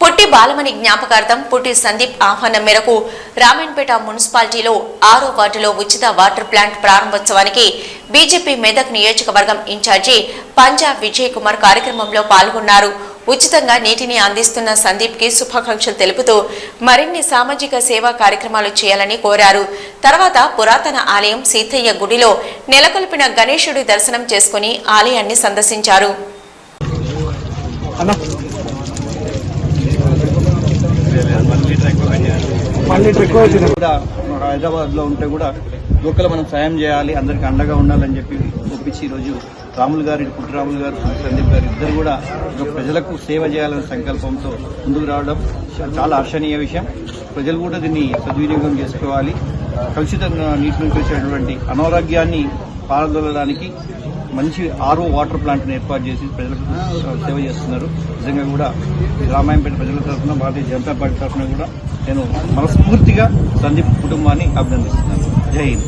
పుట్టి బాలమణి జ్ఞాపకార్థం పుట్టి సందీప్ ఆహ్వానం మేరకు రామన్పేట మున్సిపాలిటీలో ఆరో వార్డులో ఉచిత వాటర్ ప్లాంట్ ప్రారంభోత్సవానికి బీజేపీ మెదక్ నియోజకవర్గం ఇన్ఛార్జి పంజా విజయ్ కుమార్ కార్యక్రమంలో పాల్గొన్నారు. ఉచితంగా నీటిని అందిస్తున్న సందీప్కి శుభాకాంక్షలు తెలుపుతూ మరిన్ని సామాజిక సేవా కార్యక్రమాలు చేయాలని కోరారు. తర్వాత పురాతన ఆలయం సీతయ్య గుడిలో నెలకొల్పిన గణేశుడి దర్శనం చేసుకుని ఆలయాన్ని సందర్శించారు. మళ్ళీ ఎక్కువ వచ్చింది కూడా హైదరాబాద్లో ఉంటే కూడా లోకల్ మనం సాయం చేయాలి అందరికి అండగా ఉండాలని చెప్పి ఒప్పించి ఈరోజు రాములు గారు పుట్టిరాములు గారు సందీప్ గారు ఇద్దరు కూడా ప్రజలకు సేవ చేయాలనే సంకల్పంతో ముందుకు రావడం చాలా హర్షణీయ విషయం. ప్రజలు కూడా దీన్ని సద్వినియోగం చేసుకోవాలి. కలుషితంగా నీటి నుంచి వచ్చేటువంటి అనారోగ్యాన్ని పారదొలడానికి మంచి ఆరో వాటర్ ప్లాంట్ని ఏర్పాటు చేసి ప్రజలకు సేవ చేస్తున్నారు. నిజంగా కూడా రామాయంపేట ప్రజల తరఫున భారతీయ జనతా పార్టీ తరఫున కూడా నేను మనస్ఫూర్తిగా సందీప్ కుటుంబాన్ని అభినందిస్తున్నాను. జై హింద్.